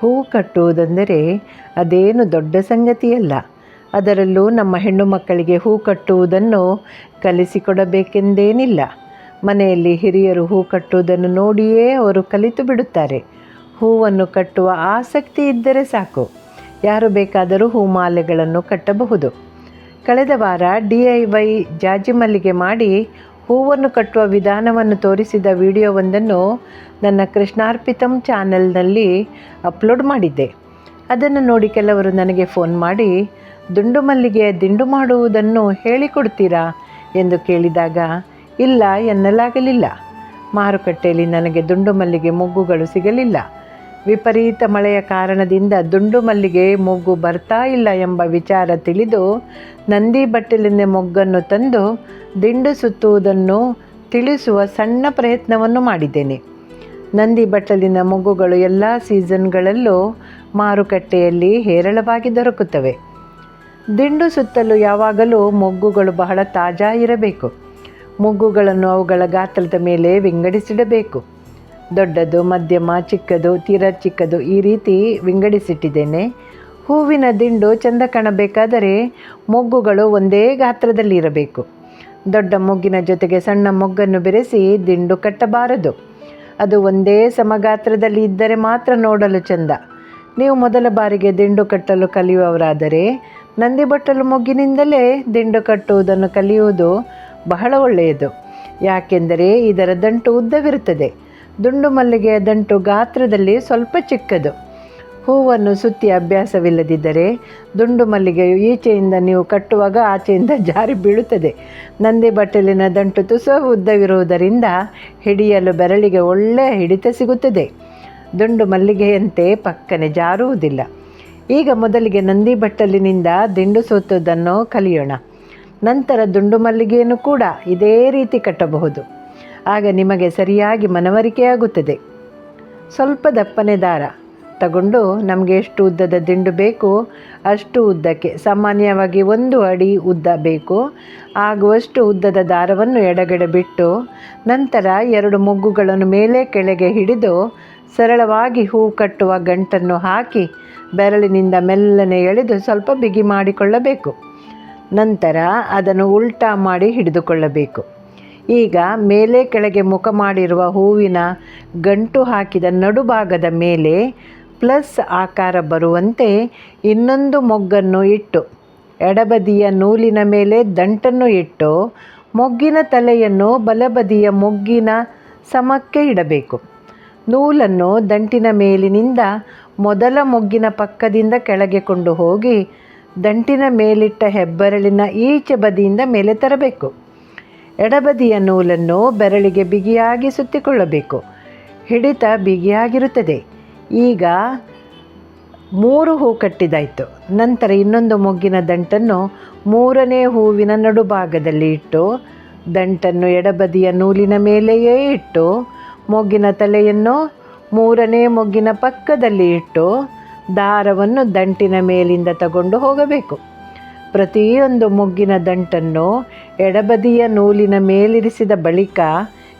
ಹೂ ಕಟ್ಟುವುದೆಂದರೆ ಅದೇನು ದೊಡ್ಡ ಸಂಗತಿಯಲ್ಲ. ಅದರಲ್ಲೂ ನಮ್ಮ ಹೆಣ್ಣು ಮಕ್ಕಳಿಗೆ ಹೂ ಕಟ್ಟುವುದನ್ನು ಕಲಿಸಿಕೊಡಬೇಕೆಂದೇನಿಲ್ಲ. ಮನೆಯಲ್ಲಿ ಹಿರಿಯರು ಹೂ ಕಟ್ಟುವುದನ್ನು ನೋಡಿಯೇ ಅವರು ಕಲಿತು ಬಿಡುತ್ತಾರೆ. ಹೂವನ್ನು ಕಟ್ಟುವ ಆಸಕ್ತಿ ಇದ್ದರೆ ಸಾಕು. ಯಾರು ಬೇಕಾದರೂ ಹೂಮಾಲೆಗಳನ್ನು ಕಟ್ಟಬಹುದು. ಕಳೆದ ವಾರ ಡಿ ಐ ವೈ ಜಾಜಿಮಲ್ಲಿಗೆ ಮಾಡಿ ಹೂವನ್ನು ಕಟ್ಟುವ ವಿಧಾನವನ್ನು ತೋರಿಸಿದ ವಿಡಿಯೋವೊಂದನ್ನು ನನ್ನ ಕೃಷ್ಣಾರ್ಪಿತಂ ಚಾನೆಲ್ನಲ್ಲಿ ಅಪ್ಲೋಡ್ ಮಾಡಿದ್ದೆ. ಅದನ್ನು ನೋಡಿ ಕೆಲವರು ನನಗೆ ಫೋನ್ ಮಾಡಿ, ದುಂಡು ಮಲ್ಲಿಗೆ ದಿಂಡು ಮಾಡುವುದನ್ನು ಹೇಳಿಕೊಡ್ತೀರಾ? ಎಂದು ಕೇಳಿದಾಗ, ಇಲ್ಲ ಎನ್ನಲಾಗಲಿಲ್ಲ. ಮಾರುಕಟ್ಟೆಯಲ್ಲಿ ನನಗೆ ದುಂಡು ಮಲ್ಲಿಗೆ ಮೊಗ್ಗುಗಳು ಸಿಗಲಿಲ್ಲ. ವಿಪರೀತ ಮಳೆಯ ಕಾರಣದಿಂದ ದುಂಡು ಮಲ್ಲಿಗೆ ಮೊಗ್ಗು ಬರ್ತಾ ಇಲ್ಲ ಎಂಬ ವಿಚಾರ ತಿಳಿದು ನಂದಿ ಬಟ್ಟಲಿನ ಮೊಗ್ಗನ್ನು ತಂದು ದಿಂಡು ಸುತ್ತುವುದನ್ನು ತಿಳಿಸುವ ಸಣ್ಣ ಪ್ರಯತ್ನವನ್ನು ಮಾಡಿದ್ದೇನೆ. ನಂದಿ ಬಟ್ಟಲಿನ ಮೊಗ್ಗುಗಳು ಎಲ್ಲ ಸೀಸನ್ಗಳಲ್ಲೂ ಮಾರುಕಟ್ಟೆಯಲ್ಲಿ ಹೇರಳವಾಗಿ ದೊರಕುತ್ತವೆ. ದಿಂಡು ಸುತ್ತಲು ಯಾವಾಗಲೂ ಮೊಗ್ಗುಗಳು ಬಹಳ ತಾಜಾ ಇರಬೇಕು. ಮೊಗ್ಗುಗಳನ್ನು ಅವುಗಳ ಗಾತ್ರದ ಮೇಲೆ ವಿಂಗಡಿಸಿಡಬೇಕು. ದೊಡ್ಡದು, ಮಧ್ಯಮ, ಚಿಕ್ಕದು, ತೀರ ಚಿಕ್ಕದು ಈ ರೀತಿ ವಿಂಗಡಿಸಿಟ್ಟಿದ್ದೇನೆ. ಹೂವಿನ ದಿಂಡು ಚೆಂದ ಕಾಣಬೇಕಾದರೆ ಮೊಗ್ಗುಗಳು ಒಂದೇ ಗಾತ್ರದಲ್ಲಿ ಇರಬೇಕು. ದೊಡ್ಡ ಮೊಗ್ಗಿನ ಜೊತೆಗೆ ಸಣ್ಣ ಮೊಗ್ಗನ್ನು ಬೆರೆಸಿ ದಿಂಡು ಕಟ್ಟಬಾರದು. ಅದು ಒಂದೇ ಸಮಗಾತ್ರದಲ್ಲಿ ಇದ್ದರೆ ಮಾತ್ರ ನೋಡಲು ಚೆಂದ. ನೀವು ಮೊದಲ ಬಾರಿಗೆ ದಿಂಡು ಕಟ್ಟಲು ಕಲಿಯುವವರಾದರೆ ನಂದಿ ಬಟ್ಟಲು ಮೊಗ್ಗಿನಿಂದಲೇ ದಿಂಡು ಕಟ್ಟುವುದನ್ನು ಕಲಿಯುವುದು ಬಹಳ ಒಳ್ಳೆಯದು. ಯಾಕೆಂದರೆ ಇದರ ದಂಟು ಉದ್ದವಿರುತ್ತದೆ. ದುಂಡು ಮಲ್ಲಿಗೆಯ ದಂಟು ಗಾತ್ರದಲ್ಲಿ ಸ್ವಲ್ಪ ಚಿಕ್ಕದು. ಹೂವನ್ನು ಸುತ್ತಿ ಅಭ್ಯಾಸವಿಲ್ಲದಿದ್ದರೆ ದುಂಡು ಮಲ್ಲಿಗೆಯು ಈಚೆಯಿಂದ ನೀವು ಕಟ್ಟುವಾಗ ಆಚೆಯಿಂದ ಜಾರಿ ಬೀಳುತ್ತದೆ. ನಂದಿ ಬಟ್ಟಲಿನ ದಂಟು ತುಸ ಉದ್ದವಿರುವುದರಿಂದ ಹಿಡಿಯಲು ಬೆರಳಿಗೆ ಒಳ್ಳೆಯ ಹಿಡಿತ ಸಿಗುತ್ತದೆ. ದುಂಡು ಮಲ್ಲಿಗೆಯಂತೆ ಪಕ್ಕನೆ ಜಾರುವುದಿಲ್ಲ. ಈಗ ಮೊದಲಿಗೆ ನಂದಿ ಬಟ್ಟಲಿನಿಂದ ದಿಂಡು ಸುತ್ತುವುದನ್ನು ಕಲಿಯೋಣ. ನಂತರ ದುಂಡು ಮಲ್ಲಿಗೆಯನ್ನು ಕೂಡ ಇದೇ ರೀತಿ ಕಟ್ಟಬಹುದು. ಆಗ ನಿಮಗೆ ಸರಿಯಾಗಿ ಮನವರಿಕೆಯಾಗುತ್ತದೆ ಸ್ವಲ್ಪ ದಪ್ಪನೆ ದಾರ ತಗೊಂಡು ನಮಗೆ ಎಷ್ಟು ಉದ್ದದ ದಿಂಡು ಬೇಕು, ಅಷ್ಟು ಉದ್ದಕ್ಕೆ, ಸಾಮಾನ್ಯವಾಗಿ ಒಂದು ಅಡಿ ಉದ್ದ ಬೇಕು. ಆಗುವಷ್ಟು ಉದ್ದದ ದಾರವನ್ನು ಎಡಗಡೆ ಬಿಟ್ಟು, ನಂತರ ಎರಡು ಮೊಗ್ಗುಗಳನ್ನು ಮೇಲೆ ಕೆಳಗೆ ಹಿಡಿದು, ಸರಳವಾಗಿ ಹೂ ಕಟ್ಟುವ ಗಂಟನ್ನು ಹಾಕಿ, ಬೆರಳಿನಿಂದ ಮೆಲ್ಲನೆ ಎಳೆದು ಸ್ವಲ್ಪ ಬಿಗಿ ಮಾಡಿಕೊಳ್ಳಬೇಕು. ನಂತರ ಅದನ್ನು ಉಲ್ಟಾ ಮಾಡಿ ಹಿಡಿದುಕೊಳ್ಳಬೇಕು. ಈಗ ಮೇಲೆ ಕೆಳಗೆ ಮುಖ ಮಾಡಿರುವ ಹೂವಿನ ಗಂಟು ಹಾಕಿದ ನಡುಭಾಗದ ಮೇಲೆ ಪ್ಲಸ್ ಆಕಾರ ಬರುವಂತೆ ಇನ್ನೊಂದು ಮೊಗ್ಗನ್ನು ಇಟ್ಟು, ಎಡಬದಿಯ ನೂಲಿನ ಮೇಲೆ ದಂಟನ್ನು ಇಟ್ಟು, ಮೊಗ್ಗಿನ ತಲೆಯನ್ನು ಬಲಬದಿಯ ಮೊಗ್ಗಿನ ಸಮಕ್ಕೆ ಇಡಬೇಕು. ನೂಲನ್ನು ದಂಟಿನ ಮೇಲಿನಿಂದ ಮೊದಲ ಮೊಗ್ಗಿನ ಪಕ್ಕದಿಂದ ಕೆಳಗೆ ಕೊಂಡು ಹೋಗಿ ದಂಟಿನ ಮೇಲಿಟ್ಟ ಹೆಬ್ಬೆರಳಿನ ಈಚೆ ಬದಿಯಿಂದ ಮೇಲೆ ತರಬೇಕು. ಎಡಬದಿಯ ನೂಲನ್ನು ಬೆರಳಿಗೆ ಬಿಗಿಯಾಗಿ ಸುತ್ತಿಕೊಳ್ಳಬೇಕು. ಹಿಡಿತ ಬಿಗಿಯಾಗಿರುತ್ತದೆ. ಈಗ ಮೂರು ಹೂ ಕಟ್ಟಿದಾಯಿತು. ನಂತರ ಇನ್ನೊಂದು ಮೊಗ್ಗಿನ ದಂಟನ್ನು ಮೂರನೇ ಹೂವಿನ ನಡುಭಾಗದಲ್ಲಿ ಇಟ್ಟು, ದಂಟನ್ನು ಎಡಬದಿಯ ನೂಲಿನ ಮೇಲೆಯೇ ಇಟ್ಟು, ಮೊಗ್ಗಿನ ತಲೆಯನ್ನು ಮೂರನೇ ಮೊಗ್ಗಿನ ಪಕ್ಕದಲ್ಲಿ ಇಟ್ಟು, ದಾರವನ್ನು ದಂಟಿನ ಮೇಲಿಂದ ತಗೊಂಡು ಹೋಗಬೇಕು. ಪ್ರತಿಯೊಂದು ಮೊಗ್ಗಿನ ದಂಟನ್ನು ಎಡಬದಿಯ ನೂಲಿನ ಮೇಲಿರಿಸಿದ ಬಳಿಕ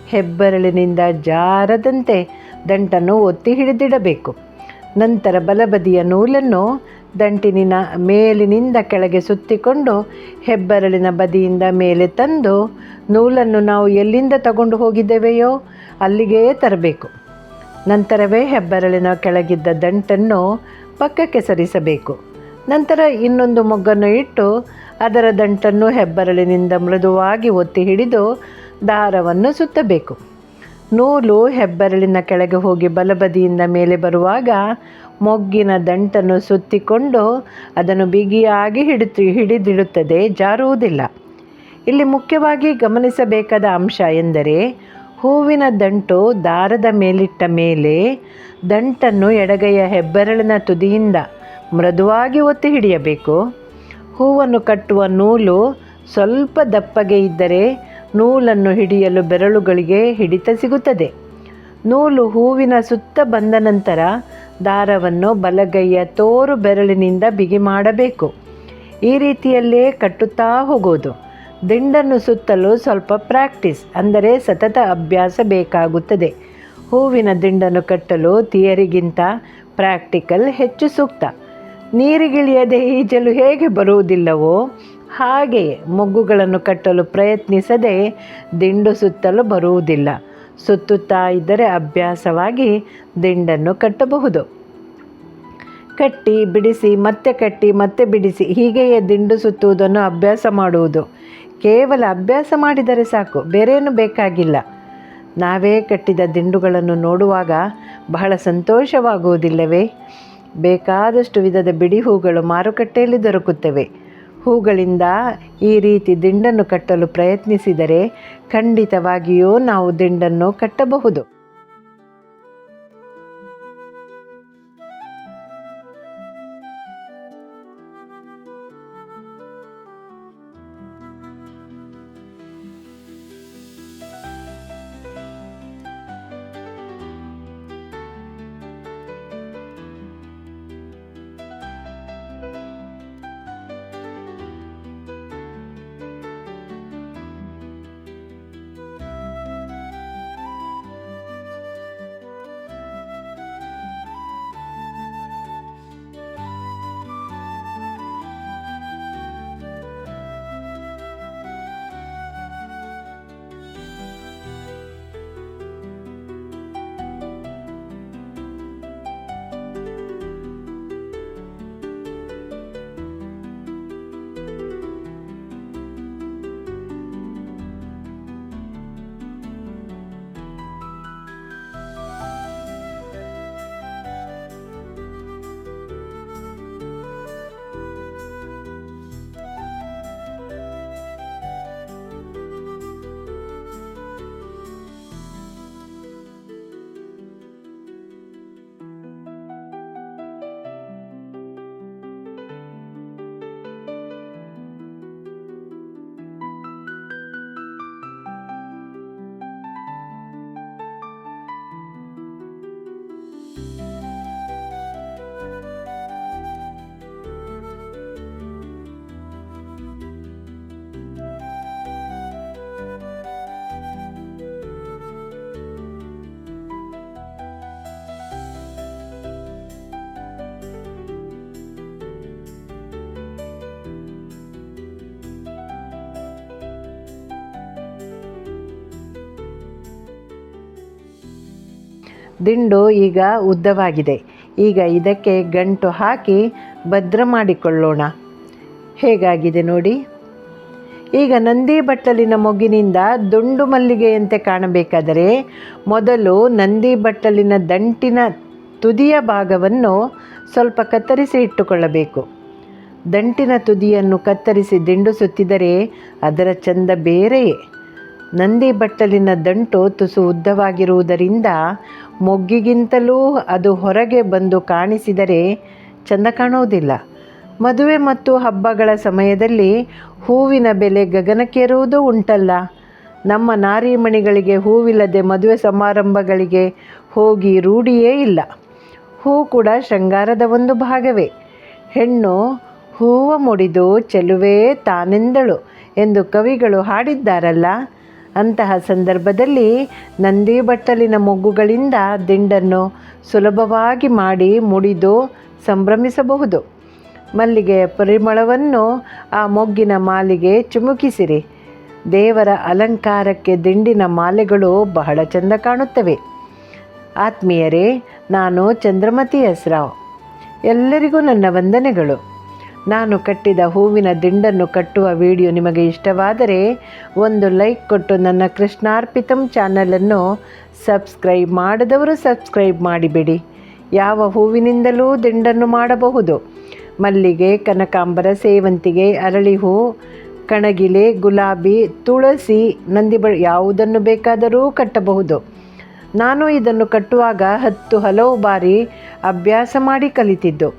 ಹೆಬ್ಬೆರಳಿನಿಂದ ಜಾರದಂತೆ ದಂಟನ್ನು ಒತ್ತಿ ಹಿಡಿದಿಡಬೇಕು. ನಂತರ ಬಲಬದಿಯ ನೂಲನ್ನು ದಂಟಿನ ಮೇಲಿನಿಂದ ಕೆಳಗೆ ಸುತ್ತಿಕೊಂಡು ಹೆಬ್ಬೆರಳಿನ ಬದಿಯಿಂದ ಮೇಲೆ ತಂದು ನೂಲನ್ನು ನಾವು ಎಲ್ಲಿಂದ ತಗೊಂಡು ಹೋಗಿದ್ದೇವೆಯೋ ಅಲ್ಲಿಗೇ ತರಬೇಕು. ನಂತರವೇ ಹೆಬ್ಬೆರಳಿನ ಕೆಳಗಿದ್ದ ದಂಟನ್ನು ಪಕ್ಕಕ್ಕೆ ಸರಿಸಬೇಕು. ನಂತರ ಇನ್ನೊಂದು ಮೊಗ್ಗನ್ನು ಇಟ್ಟು ಅದರ ದಂಟನ್ನು ಹೆಬ್ಬರಳಿನಿಂದ ಮೃದುವಾಗಿ ಒತ್ತಿ ಹಿಡಿದು ದಾರವನ್ನು ಸುತ್ತಬೇಕು. ನೂಲು ಹೆಬ್ಬೆರಳಿನ ಕೆಳಗೆ ಹೋಗಿ ಬಲಬದಿಯಿಂದ ಮೇಲೆ ಬರುವಾಗ ಮೊಗ್ಗಿನ ದಂಟನ್ನು ಸುತ್ತಿಕೊಂಡು ಅದನ್ನು ಬಿಗಿಯಾಗಿ ಹಿಡಿತು ಹಿಡಿದಿಡುತ್ತದೆ, ಜಾರುವುದಿಲ್ಲ. ಇಲ್ಲಿ ಮುಖ್ಯವಾಗಿ ಗಮನಿಸಬೇಕಾದ ಅಂಶ ಎಂದರೆ ಹೂವಿನ ದಂಟು ದಾರದ ಮೇಲಿಟ್ಟ ಮೇಲೆ ದಂಟನ್ನು ಎಡಗೈಯ ಹೆಬ್ಬೆರಳಿನ ತುದಿಯಿಂದ ಮೃದುವಾಗಿ ಒತ್ತಿ ಹಿಡಿಯಬೇಕು. ಹೂವನ್ನು ಕಟ್ಟುವ ನೂಲು ಸ್ವಲ್ಪ ದಪ್ಪಗೆ ಇದ್ದರೆ ನೂಲನ್ನು ಹಿಡಿಯಲು ಬೆರಳುಗಳಿಗೆ ಹಿಡಿತ ಸಿಗುತ್ತದೆ. ನೂಲು ಹೂವಿನ ಸುತ್ತ ಬಂದ ನಂತರ ದಾರವನ್ನು ಬಲಗೈಯ ತೋರು ಬೆರಳಿನಿಂದ ಬಿಗಿ ಮಾಡಬೇಕು. ಈ ರೀತಿಯಲ್ಲೇ ಕಟ್ಟುತ್ತಾ ಹೋಗೋದು. ದಿಂಡನ್ನು ಸುತ್ತಲು ಸ್ವಲ್ಪ ಪ್ರಾಕ್ಟೀಸ್, ಅಂದರೆ ಸತತ ಅಭ್ಯಾಸ ಬೇಕಾಗುತ್ತದೆ. ಹೂವಿನ ದಿಂಡನ್ನು ಕಟ್ಟಲು ಥಿಯರಿಗಿಂತ ಪ್ರಾಕ್ಟಿಕಲ್ ಹೆಚ್ಚು ಸೂಕ್ತ. ನೀರಿಗಿಳಿಯದೆ ಈಜಲು ಹೇಗೆ ಬರುವುದಿಲ್ಲವೋ ಹಾಗೆಯೇ ಮೊಗ್ಗುಗಳನ್ನು ಕಟ್ಟಲು ಪ್ರಯತ್ನಿಸದೆ ದಿಂಡು ಸುತ್ತಲು ಬರುವುದಿಲ್ಲ. ಸುತ್ತುತ್ತಾ ಇದ್ದರೆ ಅಭ್ಯಾಸವಾಗಿ ದಿಂಡನ್ನು ಕಟ್ಟಬಹುದು. ಕಟ್ಟಿ, ಬಿಡಿಸಿ, ಮತ್ತೆ ಕಟ್ಟಿ, ಮತ್ತೆ ಬಿಡಿಸಿ, ಹೀಗೆಯೇ ದಿಂಡು ಸುತ್ತುವುದನ್ನು ಅಭ್ಯಾಸ ಮಾಡುವುದು. ಕೇವಲ ಅಭ್ಯಾಸ ಮಾಡಿದರೆ ಸಾಕು, ಬೇರೇನು ಬೇಕಾಗಿಲ್ಲ. ನಾವೇ ಕಟ್ಟಿದ ದಿಂಡುಗಳನ್ನು ನೋಡುವಾಗ ಬಹಳ ಸಂತೋಷವಾಗುವುದಿಲ್ಲವೇ? ಬೇಕಾದಷ್ಟು ವಿಧದ ಬಿಡಿ ಹೂಗಳು ಮಾರುಕಟ್ಟೆಯಲ್ಲಿ ದೊರಕುತ್ತವೆ. ಹೂಗಳಿಂದ ಈ ರೀತಿ ದಿಂಡನ್ನು ಕಟ್ಟಲು ಪ್ರಯತ್ನಿಸಿದರೆ ಖಂಡಿತವಾಗಿಯೂ ನಾವು ದಿಂಡನ್ನು ಕಟ್ಟಬಹುದು. ದಿಂಡು ಈಗ ಉದ್ದವಾಗಿದೆ. ಈಗ ಇದಕ್ಕೆ ಗಂಟು ಹಾಕಿ ಭದ್ರ ಮಾಡಿಕೊಳ್ಳೋಣ. ಹೇಗಾಗಿದೆ ನೋಡಿ. ಈಗ ನಂದಿ ಬಟ್ಟಲಿನ ಮೊಗ್ಗಿನಿಂದ ದುಂಡು ಮಲ್ಲಿಗೆಯಂತೆ ಕಾಣಬೇಕಾದರೆ ಮೊದಲು ನಂದಿ ಬಟ್ಟಲಿನ ದಂಟಿನ ತುದಿಯ ಭಾಗವನ್ನು ಸ್ವಲ್ಪ ಕತ್ತರಿಸಿ ಇಟ್ಟುಕೊಳ್ಳಬೇಕು. ದಂಟಿನ ತುದಿಯನ್ನು ಕತ್ತರಿಸಿ ದಿಂಡು ಸುತ್ತಿದರೆ ಅದರ ಚಂದ ಬೇರೆಯೇ. ನಂದಿ ಬಟ್ಟಲಿನ ದಂಟು ತುಸು ಉದ್ದವಾಗಿರುವುದರಿಂದ ಮೊಗ್ಗಿಗಿಂತಲೂ ಅದು ಹೊರಗೆ ಬಂದು ಕಾಣಿಸಿದರೆ ಚೆಂದ ಕಾಣುವುದಿಲ್ಲ. ಮದುವೆ ಮತ್ತು ಹಬ್ಬಗಳ ಸಮಯದಲ್ಲಿ ಹೂವಿನ ಬೆಲೆ ಗಗನಕ್ಕೇರುವುದು ಉಂಟಲ್ಲ. ನಮ್ಮ ನಾರಿಮಣಿಗಳಿಗೆ ಹೂವಿಲ್ಲದೆ ಮದುವೆ ಸಮಾರಂಭಗಳಿಗೆ ಹೋಗಿ ರೂಢಿಯೇ ಇಲ್ಲ. ಹೂ ಕೂಡ ಶೃಂಗಾರದ ಒಂದು ಭಾಗವೇ. ಹೆಣ್ಣು ಹೂವ ಮುಡಿದು ಚೆಲುವೇ ತಾನೆಂದಳು ಎಂದು ಕವಿಗಳು ಹಾಡಿದ್ದಾರಲ್ಲ. ಅಂತಹ ಸಂದರ್ಭದಲ್ಲಿ ನಂದಿ ಬಟ್ಟಲಿನ ಮೊಗ್ಗುಗಳಿಂದ ದಿಂಡನ್ನು ಸುಲಭವಾಗಿ ಮಾಡಿ ಮುಡಿದು ಸಂಭ್ರಮಿಸಬಹುದು. ಮಲ್ಲಿಗೆಯ ಪರಿಮಳವನ್ನು ಆ ಮೊಗ್ಗಿನ ಮಾಲಿಗೆ ಚುಮುಕಿಸಿರಿ. ದೇವರ ಅಲಂಕಾರಕ್ಕೆ ದಿಂಡಿನ ಮಾಲೆಗಳು ಬಹಳ ಚೆಂದ ಕಾಣುತ್ತವೆ. ಆತ್ಮೀಯರೇ, ನಾನು ಚಂದ್ರಮತಿ ಹೆಸ್ರಾವ್ ಎಲ್ಲರಿಗೂ ನನ್ನ ವಂದನೆಗಳು. ನಾನು ಕಟ್ಟಿದ ಹೂವಿನ ದಿಂಡನ್ನು ಕಟ್ಟುವ ವಿಡಿಯೋ ನಿಮಗೆ ಇಷ್ಟವಾದರೆ ಒಂದು ಲೈಕ್ ಕೊಟ್ಟು ನನ್ನ ಕೃಷ್ಣಾರ್ಪಿತಂ ಚಾನಲನ್ನು ಸಬ್ಸ್ಕ್ರೈಬ್ ಮಾಡದವರು ಸಬ್ಸ್ಕ್ರೈಬ್ ಮಾಡಿಬಿಡಿ. ಯಾವ ಹೂವಿನಿಂದಲೂ ದಿಂಡನ್ನು ಮಾಡಬಹುದು. ಮಲ್ಲಿಗೆ, ಕನಕಾಂಬರ, ಸೇವಂತಿಗೆ ಅರಳಿ ಹೂ ಕಣಗಿಲೆ, ಗುಲಾಬಿ, ತುಳಸಿ ನಂದಿ ಯಾವುದನ್ನು ಬೇಕಾದರೂ ಕಟ್ಟಬಹುದು. ನಾನು ಇದನ್ನು ಕಟ್ಟುವಾಗ ಹತ್ತು ಹಲವು ಬಾರಿ ಅಭ್ಯಾಸ ಮಾಡಿ ಕಲಿತಿದ್ದು.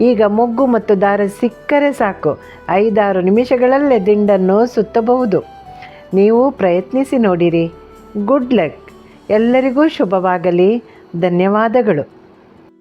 ಈಗ ಮೊಗ್ಗು ಮತ್ತು ದಾರ ಸಿಕ್ಕರೆ ಸಾಕು. ಐದಾರು ನಿಮಿಷಗಳಲ್ಲೇ ದಿಂಡನ್ನು ಸುತ್ತಬಹುದು. ನೀವು ಪ್ರಯತ್ನಿಸಿ ನೋಡಿರಿ. ಗುಡ್ ಲಕ್ ಎಲ್ಲರಿಗೂ ಶುಭವಾಗಲಿ. ಧನ್ಯವಾದಗಳು.